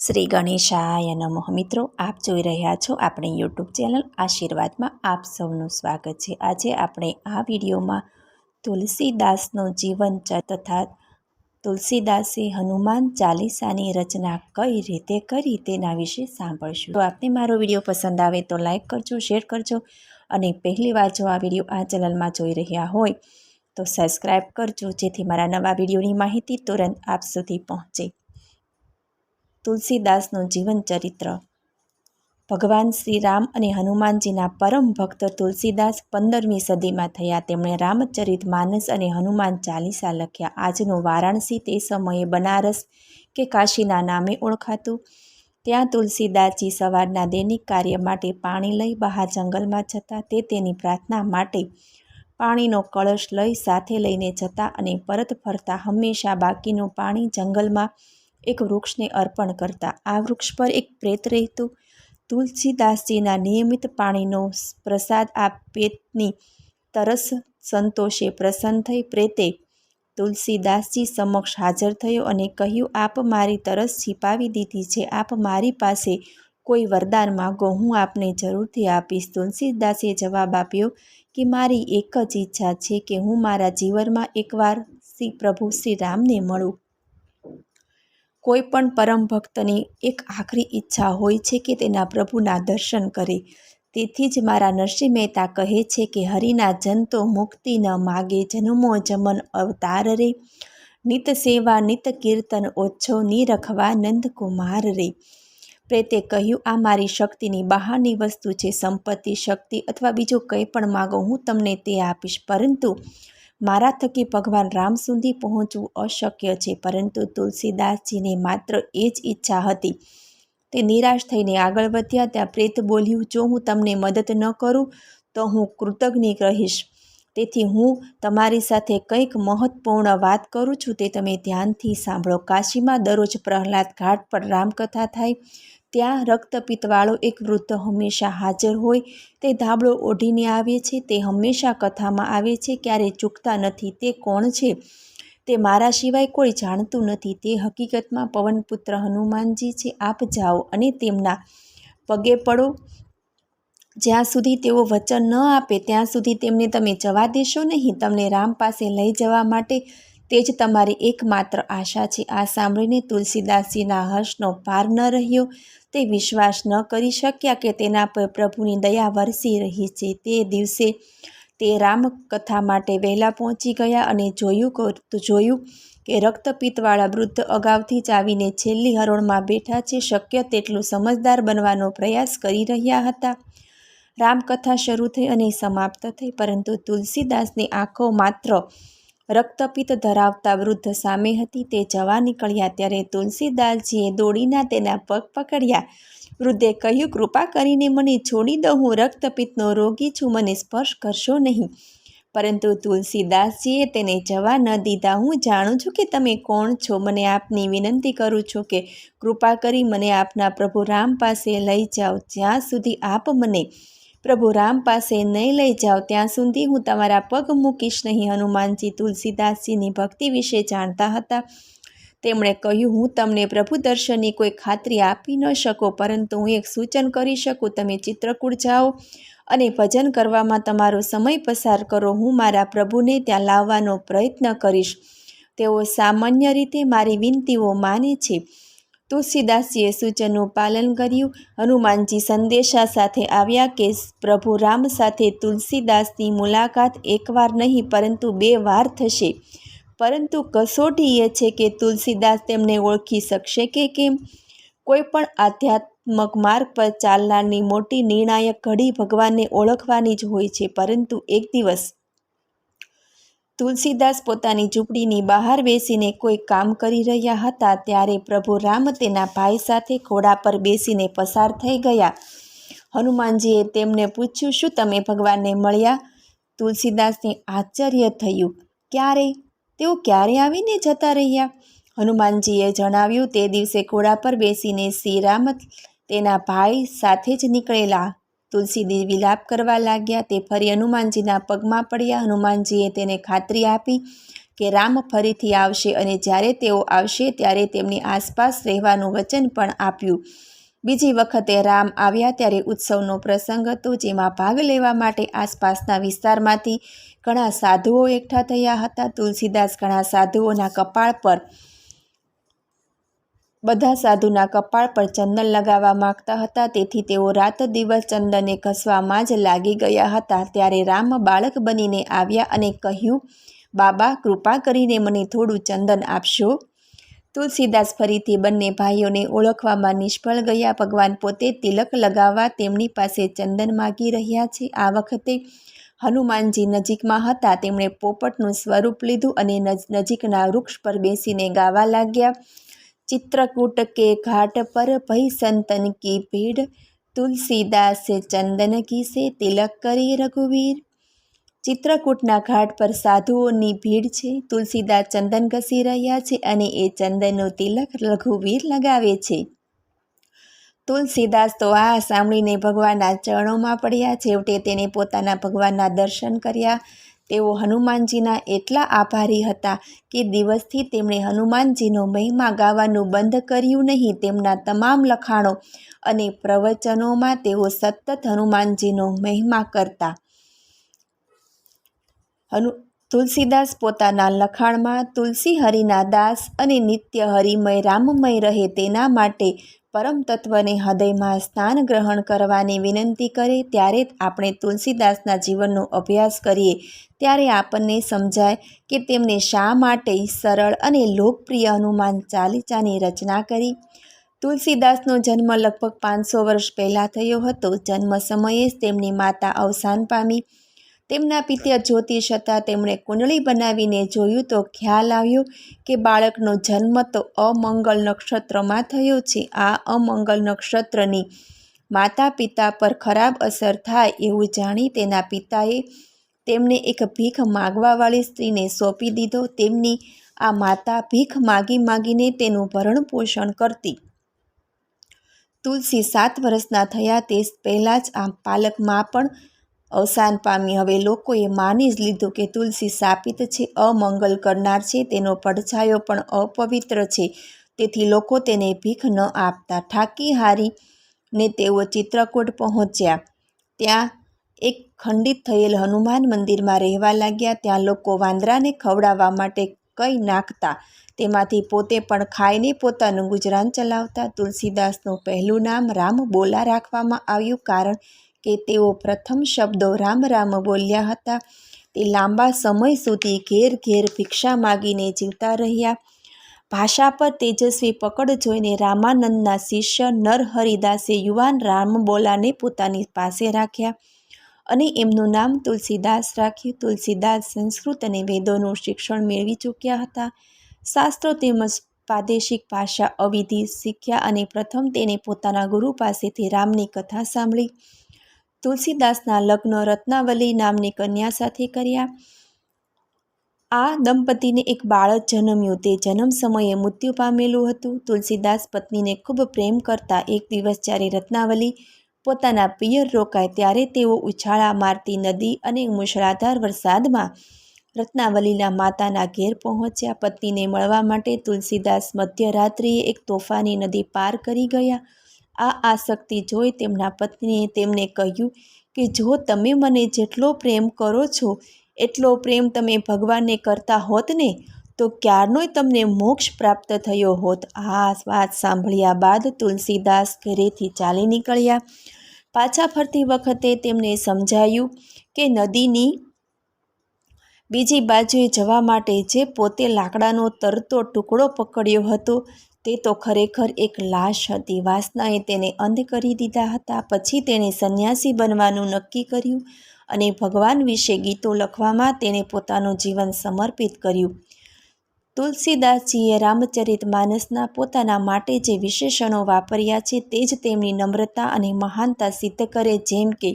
શ્રી ગણેશાય નમઃ. મિત્રો, આપ જોઈ રહ્યા છો આપણી યુટ્યુબ ચેનલ આશીર્વાદમાં આપ સૌનું સ્વાગત છે. આજે આપણે આ વિડીયોમાં તુલસીદાસનો જીવન તથા તુલસીદાસે હનુમાન ચાલીસાની રચના કઈ રીતે કરી તેના વિશે સાંભળશું. તો આપને મારો વીડિયો પસંદ આવે તો લાઇક કરજો, શેર કરજો અને પહેલી વાર જો આ વીડિયો આ ચેનલમાં જોઈ રહ્યા હોય તો સબસ્ક્રાઈબ કરજો જેથી મારા નવા વિડીયોની માહિતી તુરંત આપ સુધી પહોંચે. તુલસીદાસનું જીવન ચરિત્ર ભગવાન શ્રી રામ અને હનુમાનજીના પરમ ભક્ત તુલસીદાસ પંદરમી સદીમાં થયા. તેમણે રામચરિત માનસ અને હનુમાન ચાલીસા લખ્યા. આજનું વારાણસી તે સમયે બનારસ કે કાશીના નામે ઓળખાતું. ત્યાં તુલસીદાસજી સવારના દૈનિક કાર્ય માટે પાણી લઈ બહાર જંગલમાં જતા. તે તેની પ્રાર્થના માટે પાણીનો કળશ લઈ સાથે લઈને જતા અને પરત ફરતા. હંમેશા બાકીનું પાણી જંગલમાં એક વૃક્ષને અર્પણ કરતા. આ વૃક્ષ પર એક પ્રેત રહેતું. તુલસીદાસજીના નિયમિત પાણીનો પ્રસાદ આ પ્રેતની તરસ સંતોષે. પ્રસન્ન થઈ પ્રેતે તુલસીદાસજી સમક્ષ હાજર થયો અને કહ્યું, આપ મારી તરસ છીપાવી દીધી છે. આપ મારી પાસે કોઈ વરદાન માગો. હું આપને જરૂરથી આપીશ. તુલસીદાસે જવાબ આપ્યો કે, મારી એક જ ઈચ્છા છે કે હું મારા જીવનમાં એકવાર શ્રી પ્રભુ શ્રી રામને મળું. કોઈ પણ પરમ ભક્તની એક આખરી ઈચ્છા હોય છે કે તેના પ્રભુના દર્શન કરે. તેથી જ મારા નરસિંહ મહેતા કહે છે કે, હરિના જન મુક્તિ ન માગે, જન્મો જમન અવતાર રે. નિત સેવા, નિત કીર્તન ઓછો નિરખવા નંદકુમાર રે. પ્રેતે કહ્યું, આ મારી શક્તિની બહારની વસ્તુ છે, સંપત્તિ, શક્તિ અથવા બીજું કંઈ પણ માગો, હું તમને તે આપીશ. પરંતુ મારા થકી ભગવાન રામ સુધી પહોંચવું અશક્ય છે, પરંતુ તુલસીદાસજીને માત્ર એ જ ઈચ્છા હતી. તે નિરાશ થઈને આગળ વધ્યા. ત્યાં પ્રેત બોલ્યું, જો હું તમને મદદ ન કરું, તો હું કૃતજ્ઞ રહીશ. તેથી હું તમારી સાથે કંઈક મહત્વપૂર્ણ વાત કરું છું તે તમે ધ્યાનથી સાંભળો. કાશીમાં દરરોજ પ્રહલાદ ઘાટ પર રામકથા થાય. ત્યાં રક્તપિત્તવાળો એક વૃદ્ધ હંમેશા હાજર હોય. તે ધાબળો ઓઢીને આવે છે. તે હંમેશા કથામાં આવે છે. ક્યારેય ચૂકતા નથી તે કોણ છે? તે મારા સિવાય કોઈ જાણતું નથી. તે હકીકતમાં પવનપુત્ર હનુમાનજી છે. આપ જાઓ અને તેમના પગે પડો. જ્યાં સુધી તેઓ વચન ન આપે, ત્યાં સુધી તેમને તમે જવા દેશો નહીં. તમને રામ પાસે લઈ જવા માટે તે જ તમારી એકમાત્ર આશા છે. આ સાંભળીને તુલસીદાસજીના હર્ષનો પાર ન રહ્યો. તે વિશ્વાસ ન કરી શક્યા કે તેના પર પ્રભુની દયા વરસી રહી છે. તે દિવસે તે રામકથા માટે વહેલા પહોંચી ગયા અને જોયું જોયું કે રક્તપિત્તવાળા વૃદ્ધ અગાઉથી જ આવીને છેલ્લી હરોળમાં બેઠા છે. શક્ય તેટલું સમજદાર બનવાનો પ્રયાસ કરી રહ્યા હતા. રામકથા શરૂ થઈ અને સમાપ્ત થઈ, પરંતુ તુલસીદાસની આંખો માત્ર રક્તપિત્ત ધરાવતા વૃદ્ધ સામે હતી. તે જવા નીકળ્યા ત્યારે તુલસીદાસજીએ દોડીના તેના પગ પકડ્યા. વૃદ્ધે કહ્યું, કૃપા કરીને મને છોડી દો, હું રક્તપિત્તનો રોગી છું, મને સ્પર્શ કરશો નહીં. પરંતુ તુલસીદાસજીએ તેને જવા ન દીધા. હું જાણું છું કે તમે કોણ છો. મને આપની વિનંતી કરું છું કે કૃપા કરી મને આપના પ્રભુ રામ પાસે લઈ જાઓ. જ્યાં સુધી આપ મને પ્રભુ રામ પાસે નહીં લઈ જાઓ, ત્યાં સુધી હું તમારા પગ મૂકીશ નહીં. હનુમાનજી તુલસીદાસજીની ભક્તિ વિશે જાણતા હતા. તેમણે કહ્યું, હું તમને પ્રભુ દર્શનની કોઈ ખાતરી આપી ન શકો, પરંતુ હું એક સૂચન કરી શકું, તમે ચિત્રકૂટ જાઓ અને ભજન કરવામાં તમારો સમય પસાર કરો. હું મારા પ્રભુને ત્યાં લાવવાનો પ્રયત્ન કરીશ. તેઓ સામાન્ય રીતે મારી વિનંતીઓ માને છે. તુલસીદાસજીએ સૂચનનું પાલન કર્યું. હનુમાનજી સંદેશા સાથે આવ્યા કે પ્રભુ રામ સાથે તુલસીદાસની મુલાકાત એકવાર નહીં, પરંતુ બે વાર થશે. પરંતુ કસોટી એ છે કે તુલસીદાસ તેમને ઓળખી શકશે કે કેમ? કોઈ પણ આધ્યાત્મક માર્ગ પર ચાલનારની મોટી નિર્ણાયક ઘડી ભગવાનને ઓળખવાની જ હોય છે, પરંતુ એક દિવસ તુલસીદાસ પોતાની ઝૂંપડીની બહાર બેસીને કોઈ કામ કરી રહ્યા હતા ત્યારે પ્રભુ રામ તેના ભાઈ સાથે ઘોડા પર બેસીને પસાર થઈ ગયા. હનુમાનજીએ તેમને પૂછ્યું, શું તમે ભગવાનને મળ્યા? તુલસીદાસને આશ્ચર્ય થયું. ક્યારે? તેઓ ક્યારે આવીને જતા રહ્યા? હનુમાનજીએ જણાવ્યું, તે દિવસે ઘોડા પર બેસીને શ્રીરામ તેના ભાઈ સાથે જ નીકળેલા તુલસીદેવી વિલાપ કરવા લાગ્યા. તે ફરી હનુમાનજીના પગમાં પડ્યા. હનુમાનજીએ તેને ખાતરી આપી કે રામ ફરીથી આવશે અને જ્યારે તેઓ આવશે ત્યારે તેમની આસપાસ રહેવાનું વચન પણ આપ્યું. બીજી વખતે રામ આવ્યા ત્યારે ઉત્સવનો પ્રસંગ હતો, જેમાં ભાગ લેવા માટે આસપાસના વિસ્તારમાંથી ઘણા સાધુઓ એકઠા થયા હતા. તુલસીદાસ ઘણા સાધુઓના કપાળ પર બધા સાધુના કપાળ પર ચંદન લગાવવા માગતા હતા, તેથી તેઓ રાત દિવસ ચંદને ઘસવામાં જ લાગી ગયા હતા. ત્યારે રામ બાળક બનીને આવ્યા અને કહ્યું, બાબા, કૃપા કરીને મને થોડું ચંદન આપશો. તુલસીદાસ ફરીથી બંને ભાઈઓને ઓળખવામાં નિષ્ફળ ગયા. ભગવાન પોતે તિલક લગાવવા તેમની પાસે ચંદન માગી રહ્યા છે. આ વખતે હનુમાનજી નજીકમાં હતા. તેમણે પોપટનું સ્વરૂપ લીધું અને નજીકના વૃક્ષ પર બેસીને ગાવા લાગ્યા. चित्रकूट के घाट पर भई संतन की भीड़ तुलसीदास चंदन की से તિલક કરી રઘુવીર ચિત્રકૂટના ઘાટ પર સાધુઓની ભીડ છે તુલસીદાસ ચંદન ઘસી રહ્યા છે અને એ ચંદનનો તિલક રઘુવીર લગાવે છે તુલસીદાસ તો આ સાંભળીને ભગવાનના ચરણોમાં પડ્યા છેવટે તેને પોતાના ભગવાનના દર્શન કર્યા તેઓ હનુમાનજીના એટલા આભારી હતા કે દિવસથી તેમણે હનુમાનજીનો મહિમા ગાવાનું બંધ કર્યું નહીં તેમના તમામ લખાણો અને પ્રવચનોમાં તેઓ સતત હનુમાનજીનો મહિમા કરતા. હનુ, તુલસીદાસ પોતાના લખાણમાં તુલસી હરિના દાસ અને નિત્ય હરિમય રામમય રહે તેના માટે પરમ તત્વને હૃદયમાં સ્થાન ગ્રહણ કરવાની વિનંતી કરે ત્યારે આપણે તુલસીદાસના જીવનનો અભ્યાસ કરીએ. ત્યારે આપણને સમજાય કે તેમને શા માટે સરળ અને લોકપ્રિય હનુમાન ચાલીસાની રચના કરી. તુલસીદાસનો જન્મ લગભગ પાંચસો વર્ષ પહેલાં થયો હતો. જન્મ સમયે જ તેમની માતા અવસાન પામી. તેમના પિતા જ્યોતિષ હતા. તેમણે કુંડળી બનાવીને જોયું તો ખ્યાલ આવ્યો કે બાળકનો જન્મ તો અમંગલ નક્ષત્રમાં થયો છે. આ અમંગલ નક્ષત્રની માતા પિતા પર ખરાબ અસર થાય એવું જાણી તેના પિતાએ તેમને એક ભીખ માગવાવાળી સ્ત્રીને સોંપી દીધો. તેમની આ માતા ભીખ માગી માગીને તેનું ભરણ પોષણ કરતી. તુલસી સાત વર્ષના થયા તે પહેલાં જ આ પાલકમાં પણ અવસાન પામી. હવે લોકોએ માની જ લીધું કે તુલસી સાપિત છે, અમંગલ કરનાર છે, તેનો પડછાયો પણ અપવિત્ર છે. તેથી લોકો તેને ભીખ ન આપતા. થાકી હારીને તેઓ ચિત્રકૂટ પહોંચ્યા. ત્યાં એક ખંડિત થયેલ હનુમાન મંદિરમાં રહેવા લાગ્યા. ત્યાં લોકો વાંદરાને ખવડાવવા માટે કંઈ નાખતા. તેમાંથી પોતે પણ ખાઈને પોતાનું ગુજરાન ચલાવતા. તુલસીદાસનું પહેલું નામ રામ બોલા રાખવામાં આવ્યું કારણ કે તેઓ પ્રથમ શબ્દો રામ રામ બોલ્યા હતા. તે લાંબા સમય સુધી ઘેર ઘેર ભિક્ષા માગીને જીવતા રહ્યા. ભાષા પર તેજસ્વી પકડ જોઈને રામાનંદના શિષ્ય નરહરિદાસે યુવાન રામબોલાને પોતાની પાસે રાખ્યા અને એમનું નામ તુલસીદાસ રાખ્યું. તુલસીદાસ સંસ્કૃત અને વેદોનું શિક્ષણ મેળવી ચૂક્યા હતા. શાસ્ત્રો તેમજ પ્રાદેશિક ભાષા અવિધિ શીખ્યા અને પ્રથમ તેને પોતાના ગુરુ પાસેથી રામની કથા સાંભળી. તુલસીદાસના લગ્ન રત્નાવલી નામની કન્યા સાથે કર્યા. આ દંપતીને એક બાળક જન્મ્યું. તે જન્મ સમયે મૃત્યુ પામેલું હતું. તુલસીદાસ પત્નીને ખૂબ પ્રેમ કરતા એક દિવસ જ્યારે રત્નાવલી પોતાના પિયર રોકાય ત્યારે તેઓ ઉછાળા મારતી નદી અને મુશળાધાર વરસાદમાં રત્નાવલીના માતાના ઘેર પહોંચ્યા. પત્નીને મળવા માટે તુલસીદાસ મધ્યરાત્રિએ એક તોફાની નદી પાર કરી ગયા. આ આસક્તિ જોઈ તેમના પત્નીએ તેમને કહ્યું કે, જો તમે મને જેટલો પ્રેમ કરો છો, એટલો પ્રેમ તમે ભગવાનને કરતા હોત ને, તો ક્યારનોય તમને મોક્ષ પ્રાપ્ત થયો હોત. આ વાત સાંભળ્યા બાદ તુલસીદાસ ઘરેથી ચાલી નીકળ્યા. પાછા ફરતી વખતે તેમને સમજાયું કે, નદીની બીજી બાજુએ જવા માટે જે પોતે લાકડાનો તરતો ટુકડો પકડ્યો હતો તે તો ખરેખર એક લાશ હતી. વાસનાએ તેને અંધ કરી દીધા હતા. પછી તેણે સંન્યાસી બનવાનું નક્કી કર્યું અને ભગવાન વિશે ગીતો લખવામાં તેણે પોતાનું જીવન સમર્પિત કર્યું. તુલસીદાસજીએ રામચરિત માનસના પોતાના માટે જે વિશેષણો વાપર્યા છે તે જ તેમની નમ્રતા અને મહાનતા સિદ્ધ કરે, જેમ કે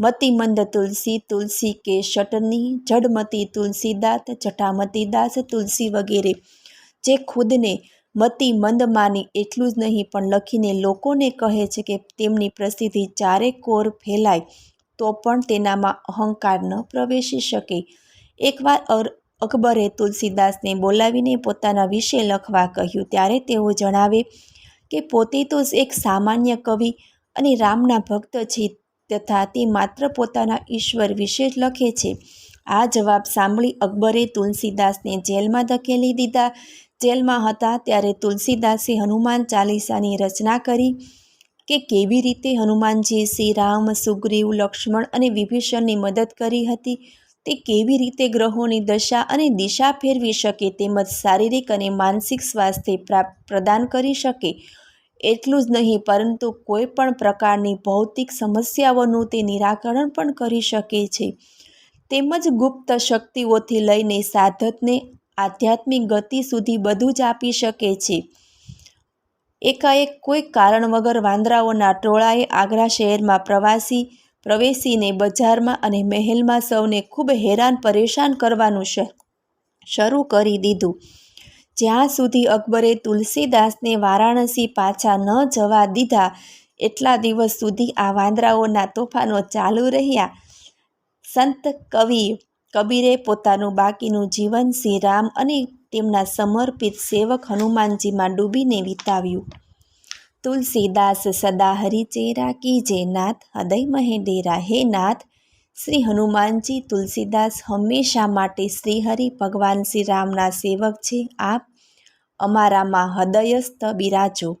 મતિમંદ તુલસી તુલસી કે શટની, જડમતી તુલસીદાત જટામતી દાસ તુલસી વગેરે, જે ખુદને મતિ મંદ માની એટલું જ નહીં, પણ લખીને લોકોને કહે છે કે તેમની પ્રસિદ્ધિ ચારે કોર ફેલાય, તો પણ તેનામાં અહંકાર ન પ્રવેશી શકે. એકવાર અકબરે તુલસીદાસને બોલાવીને પોતાના વિશે લખવા કહ્યું, ત્યારે તેઓ જણાવે કે પોતે તો એક સામાન્ય કવિ અને રામના ભક્ત છે, તથા તે માત્ર પોતાના ઈશ્વર વિશે જ લખે છે. આ જવાબ સાંભળી અકબરે તુલસીદાસને જેલમાં ધકેલી દીધા. જેલમાં હતા ત્યારે તુલસીદાસે હનુમાન ચાલીસાની રચના કરી કે કેવી રીતે હનુમાનજીએ શ્રી રામ, સુગ્રીવ, લક્ષ્મણ અને વિભીષણની મદદ કરી હતી, તે કેવી રીતે ગ્રહોની દશા અને દિશા ફેરવી શકે તેમજ શારીરિક અને માનસિક સ્વાસ્થ્ય પ્રાપ્ત પ્રદાન કરી શકે એટલું જ નહીં, પરંતુ કોઈ પણ પ્રકારની ભૌતિક સમસ્યાઓનું તે નિરાકરણ પણ કરી શકે છે. તેમજ ગુપ્ત શક્તિઓથી લઈને સાધકને આધ્યાત્મિક ગતિ સુધી બધું જ આપી શકે છે. એકાએક કોઈ કારણ વગર વાંદરાઓના ટોળાએ આગ્રા શહેરમાં પ્રવાસી, પ્રવેશીને બજારમાં અને મહેલમાં સૌને ખૂબ હેરાન પરેશાન કરવાનું શરૂ કરી દીધું. જ્યાં સુધી અકબરે તુલસીદાસને વારાણસી પાછા ન જવા દીધા, એટલા દિવસ સુધી આ વાંદરાઓના તોફાનો ચાલુ રહ્યા. સંત કવિ કબીરે પોતાનું બાકીનું જીવન શ્રી રામ અને તેમના સમર્પિત સેવક હનુમાનજીમાં ડૂબીને વિતાવ્યું. તુલસીદાસ સદા હરિચેરા કીજે નાથ, હૃદય મહે ડેરા હે નાથ. શ્રી હનુમાનજી તુલસીદાસ હંમેશા માટે શ્રીહરિ ભગવાન શ્રી રામના સેવક છે. આપ અમારામાં હૃદયસ્થ બિરાજો.